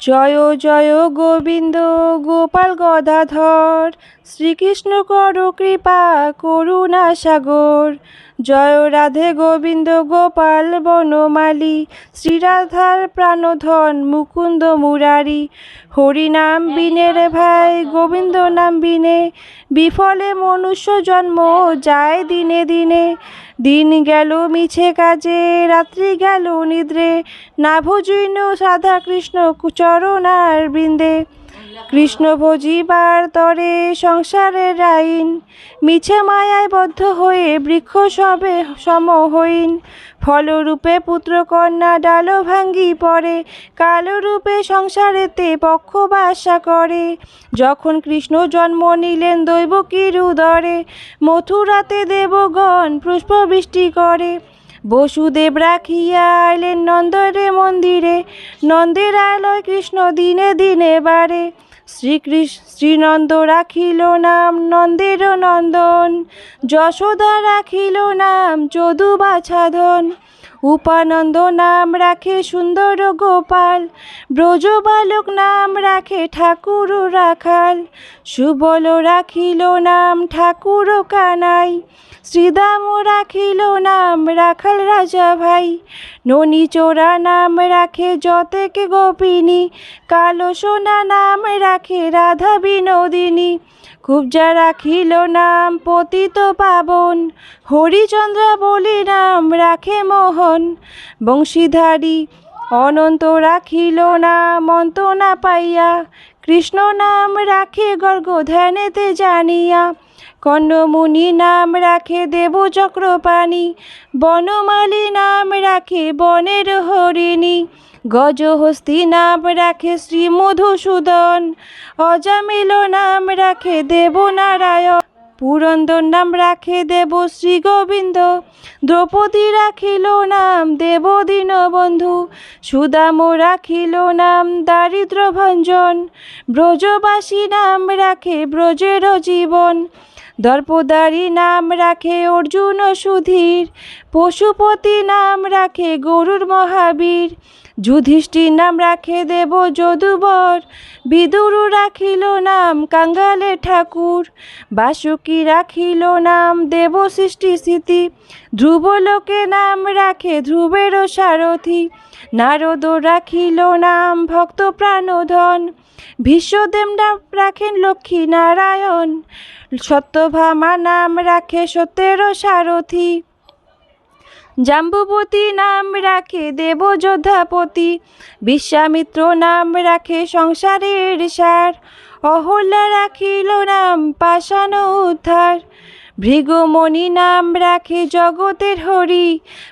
জয় জয় গোবিন্দ গোপাল গদাধর। শ্রীকৃষ্ণ কর কৃপা করুণা সাগর। জয় রাধে গোবিন্দ গোপাল বনমালী শ্রীরাধার প্রাণধন মুকুন্দ মুরারি। হরিনাম বিনে রে ভাই, গোবিন্দ নাম বিনে। বিফলে মনুষ্য জন্ম যায় দিনে দিনে। দিন গেল মিছে কাজে, রাত্রি গেল নিদ্রে। না রাধা কৃষ্ণ চরণার বৃন্দে। কৃষ্ণ ভজিবার তরে সংসারের আইন, মিছে মায়ায় বদ্ধ হয়ে বৃক্ষ সবে সমহীন ফলরূপে পুত্র কন্যা ডালো ভাঙ্গি পড়ে, কালরূপে সংসারেতে পক্ষ বাসা করে। যখন কৃষ্ণ জন্ম নিলেন দৈবকীর উদরে মথুরাতে দেবগণ পুষ্পবৃষ্টি করে। বসুদেব রাখিয়া এলেন নন্দরে মন্দিরে, নন্দের আলয় কৃষ্ণ দিনে দিনে বারে। শ্রীকৃষ্ণ শ্রীনন্দ রাখিল নাম নন্দের নন্দন যশোদা রাখিল নাম যদু বাছাধন উপানন্দ নাম রাখে সুন্দর গোপাল, ব্রজ বালক নাম রাখে ঠাকুর রাখাল, সুবল রাখিল নাম ঠাকুর কানাই, শ্রীদাম রাখিল নাম রাখাল রাজা ভাই, ননী চোরা নাম রাখে যতেকে গোপিনী, কালো সোনা নাম রাখে রাধা বিনোদিনী কুবজা রাখিল নাম পতিত পাবন, হরিচন্দ্র বলি নাম রাখে মোহন। বংশীধারী, অনন্ত রাখিল না অন্ত না পাইয়া, কৃষ্ণ নাম রাখে গর্গ ধ্যানেতে জানিয়া। কর্ণমুনি নাম রাখে দেব চক্রপাণী। বনমালী নাম রাখে বনের হরিণী। গজহস্তি নাম রাখে শ্রী মধুসূদন। অজামিল নাম রাখে দেবনারায়ণ পুরন্দর নাম রাখে দেব শ্রী গোবিন্দ। দ্রৌপদী রাখিল নাম দেব দীনবন্ধু। সুদাম রাখিল নাম দারিদ্র ভঞ্জন ব্রজবাসী নাম রাখে ব্রজের জীবন। দর্পদারি নাম রাখে অর্জুন সুধীর, পশুপতি নাম রাখে গরুর মহাবীর, যুধিষ্ঠির নাম রাখে দেব যদুবর, বিদুরু রাখিল নাম কাঙ্গালে ঠাকুর, বাসুকি রাখিল নাম দেব সৃষ্টি স্থিতি ধ্রুবলোকে নাম রাখে ধ্রুবের সারথি নারদ রাখিল নাম ভক্ত প্রাণধন। ভীষ্মদেব নাম রাখেন লক্ষ্মী নারায়ণ। সত্যভামা নাম রাখে সত্যের সারথি। জাম্বুবতী নাম রাখে দেবযোদ্ধাপতি বিশ্বামিত্র নাম রাখে সংসারের সার। অহল্যা রাখিল নাম পাষাণ উদ্ধার। ভৃগুমণি নাম রাখে জগতের হরি,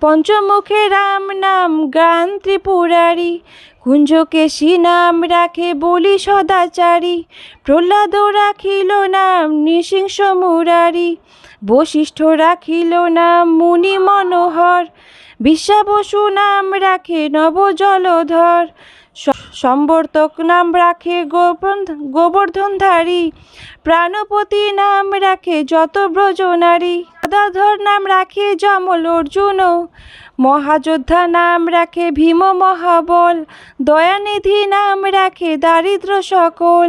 পঞ্চমুখে রাম নাম গান ত্রিপুরারি, কুঞ্জকেশী নাম রাখে বলি সদাচারী প্রহ্লাদ রাখিল নাম নৃসিংহ মুরারি। বশিষ্ঠ রাখিল নাম মুনি মনোহর। বিশ্বাবসু নাম রাখে নব জলধর সম্বর্তক নাম রাখে গোবর্ধনধারী। প্রাণপতি নাম রাখে যত ব্রজনারী। গদাধর নাম রাখে যমল অর্জুন মহাযোদ্ধা নাম রাখে ভীম মহাবল, দয়ানিধি নাম রাখে দারিদ্র সকল,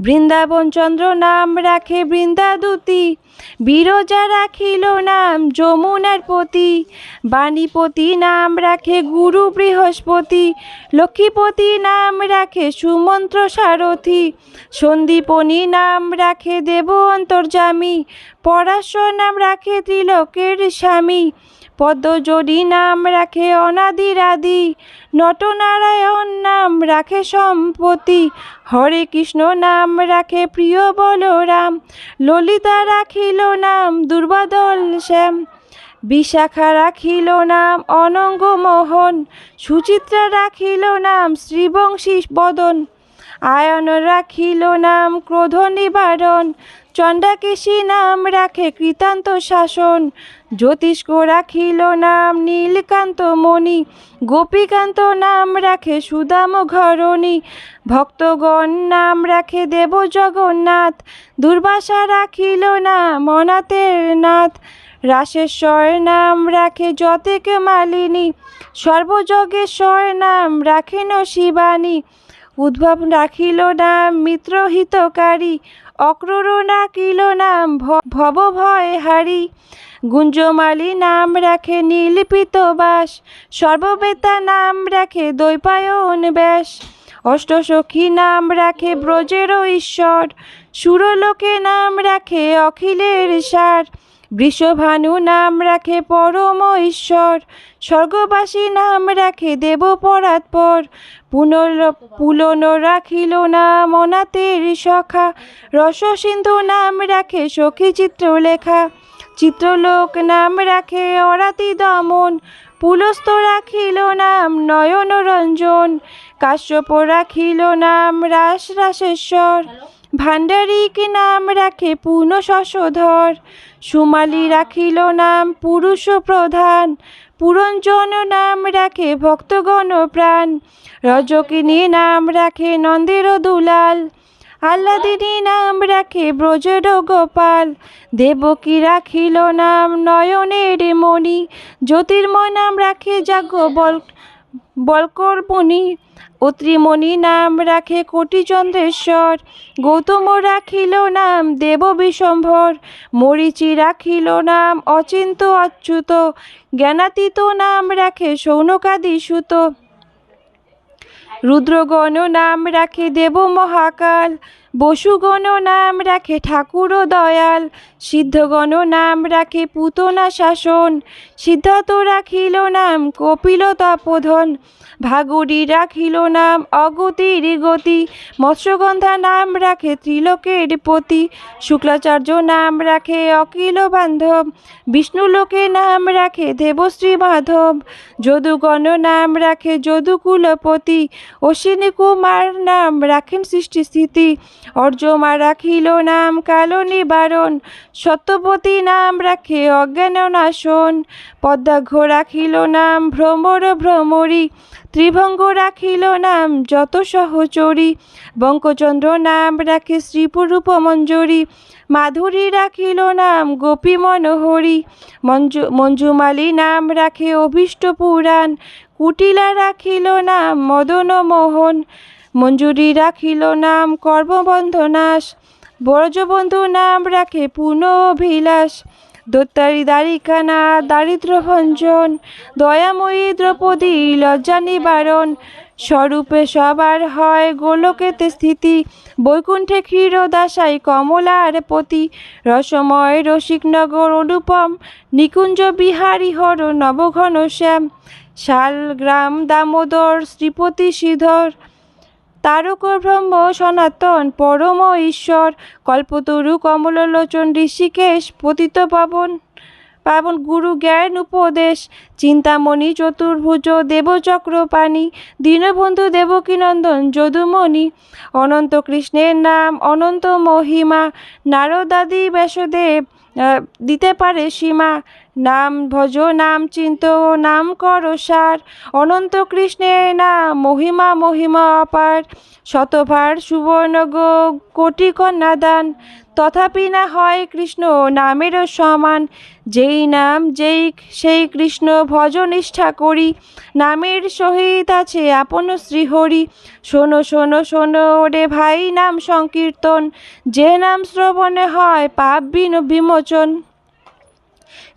বৃন্দাবন চন্দ্র নাম রাখে বৃন্দাদূতি, বিরজা রাখিল নাম যমুনার পতি, বাণীপতি নাম রাখে গুরু বৃহস্পতি লক্ষ্মীপতি নাম রাখে সুমন্ত্র সারথি, সন্দীপনী নাম রাখে দেব অন্তর্জামী পরাশর নাম রাখে ত্রিলোকের স্বামী পদ্মজড়ি নাম রাখে অনাদিরাদি, নটনারায়ণ নাম রাখে সম্পত্তি। হরে কৃষ্ণ নাম রাখে প্রিয় বলরাম, ললিতা রাখিল নাম দুর্বাদল শ্যাম। বিশাখা রাখিল নাম অনঙ্গ মোহন, সুচিত্রা রাখিল নাম শ্রীবংশী বদন। আয়ন রাখিল নাম ক্রোধ নিবারণ চণ্ডাকেশী নাম রাখে কৃতান্ত শাসন। জ্যোতিষ্ক রাখিল নাম নীলকান্ত মণি। গোপীকান্ত নাম রাখে সুদাম ঘরণী। ভক্তগণ নাম রাখে দেব জগন্নাথ দুর্বাসা রাখিল নাম অনাথের নাথ। রাসেশ্বর নাম রাখে যতেক মালিনী। সর্বযজ্ঞেশ্বর নাম রাখেন শিবানী। উদ্ভব রাখিল নাম মিত্রহিতকারী। অক্রূর রাখিল নাম ভব ভয় হারি। গুঞ্জমালি নাম রাখে নীলপিত বাস। সর্ববেতা নাম রাখে দৈপায়ন ব্যাস। অষ্টসখী নাম রাখে ব্রজের ঈশ্বর। সুরলোকে নাম রাখে অখিলের সার। বৃষভানু নাম রাখে পরম ঈশ্বর। স্বর্গবাসী নাম রাখে দেব পরাৎপর পুনর পুলন রাখিল নাম অনাথের সখা। রসসিন্ধু নাম রাখে সখী চিত্রলেখা। চিত্রলোক নাম রাখে অরাতি দমন। পুলস্ত রাখিল নাম নয়ন রঞ্জন। কাশ্যপ রাখিল নাম রাস রাসেশ্বর। ভাণ্ডারিক নাম রাখে পূর্ণ শশধর। সুমালি রাখিল নাম পুরুষ প্রধান। পুরঞ্জন নাম রাখে ভক্তগণ প্রাণ। রজকিনী নাম রাখে নন্দের দুলাল। আল্লাদিনী নাম রাখে ব্রজের গোপাল। দেবকী রাখিল নাম নয়নের মণি। জ্যোতির্ময় নাম রাখে যাজ্ঞ বল বলকর্মণি, অত্রিমণি নাম রাখে কোটি চন্দ্রেশ্বর গৌতম রাখিল নাম দেব বিশম্ভর মরিচি রাখিল নাম অচিন্ত অচ্যুত, জ্ঞানাতীত নাম রাখে সৌনকাদি সুত রুদ্রগণ নাম রাখে দেব মহাকাল বসুগণ নাম রাখে ঠাকুর দয়াল সিদ্ধগণ নাম রাখে পুতনা শাসন, সিদ্ধার্থ রাখিল নাম কপিল তপোধন ভাগুরি রাখিল নাম অগতির গতি, মৎস্যগন্ধা নাম রাখে ত্রিলোকের পতি, শুক্লাচার্য নাম রাখে অকিল বান্ধব, বিষ্ণুলোকে নাম রাখে দেবশ্রী মাধব, যদুগণ নাম রাখে যদুকুলপতি অশ্বিনী কুমার নাম রাখেন সৃষ্টি স্থিতি অর্জমা রাখিল নাম কালো নিবারণ সত্যপতি নাম রাখে অজ্ঞান নাশন। পদ্মাঘ্য রাখিল নাম ভ্রমর ভ্রমরী, ত্রিভঙ্গ রাখিল নাম যত সহচরী। বঙ্কচন্দ্র নাম রাখে শ্রীপুরূপ মঞ্জুরি মাধুরী রাখিল নাম গোপী মনোহরি। মঞ্জু, মঞ্জুমালী নাম রাখে অভীষ্ট পুরাণ, কুটিলা রাখিল নাম মদন মোহন। মঞ্জুরি রাখিল নাম কর্মবন্ধনাশ। ব্রজবন্ধু নাম রাখে পূর্ণ অভিলাষ দত্তারি দ্বারিকানা দারিদ্র ভঞ্জন, দয়াময়ী দ্রৌপদী, লজ্জা নিবারণ। স্বরূপে সবার হয় গোলকেতে স্থিতি। বৈকুণ্ঠে ক্ষীরদাসাই কমলার পতি। রসময় রসিকনগর অনুপম, নিকুঞ্জ বিহারী হর নবঘন শ্যাম। শালগ্রাম দামোদর, শ্রীপতি শ্রীধর। তারক ব্রহ্ম সনাতন পরম ঈশ্বর কল্পতরু কমললোচন ঋষিকেশ পতিত পাবন পাবন গুরু জ্ঞান উপদেশ চিন্তামণি চতুর্ভুজ দেবচক্রপাণি, দীনবন্ধু দেবকীনন্দন যদুমণি, অনন্ত কৃষ্ণের নাম, অনন্ত মহিমা, নারদাদি ব্যাসদেব দিতে পারে সীমা, নাম ভজ, নাম চিন্ত, নাম কর সার, অনন্ত কৃষ্ণের নাম, মহিমা মহিমা অপার, শতভার সুবর্ণ গো, কোটি কন্যাদান তথাপি না হয় কৃষ্ণ নামেরও সমান, যেই নাম, যেই, সেই কৃষ্ণ ভজ নিষ্ঠা করি, নামের সহিত আছে আপন শ্রীহরি। শোনো শোনো শোনো রে ভাই, নাম সংকীর্তন, যে নাম শ্রবণে হয় পাপ বিন- বিমোচন।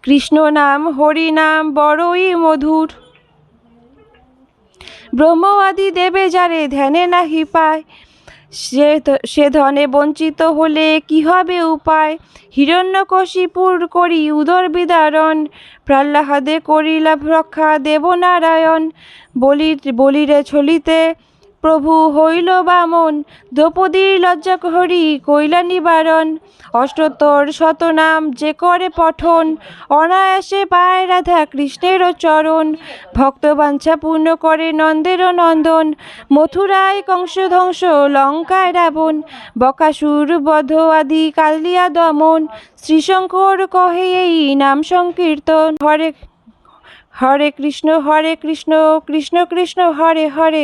কৃষ্ণ নাম, হরি নাম, বড়ই মধুর। ব্রহ্মবাদী দেবে যারে ধ্যানে নাহি পায় সে সে ধনে বঞ্চিত হলে কি হবে উপায়? হিরণ্যকশিপুর করি উদর বিদারণ প্রহ্লাহাদে করিলা রক্ষা দেবনারায়ণ। বলির, বলিরে ছলিতে প্রভু হইল বামন, দ্রৌপদীর লজ্জা হরি কৈলা নিবারণ। অষ্টতর শতনাম যে করে পঠন, অনায়াসে পায় রাধা কৃষ্ণেরও চরণ। ভক্তবাঞ্ছা পূর্ণ করে নন্দেরও নন্দন, মথুরায় কংস ধ্বংস লঙ্কায় রাবণ। বকাসুর, বধ আদি কালিয়া দমন, শ্রীশঙ্কর কহে এই নাম সংকীর্তন। হরে হরে কৃষ্ণ হরে কৃষ্ণ কৃষ্ণ কৃষ্ণ, হরে হরে।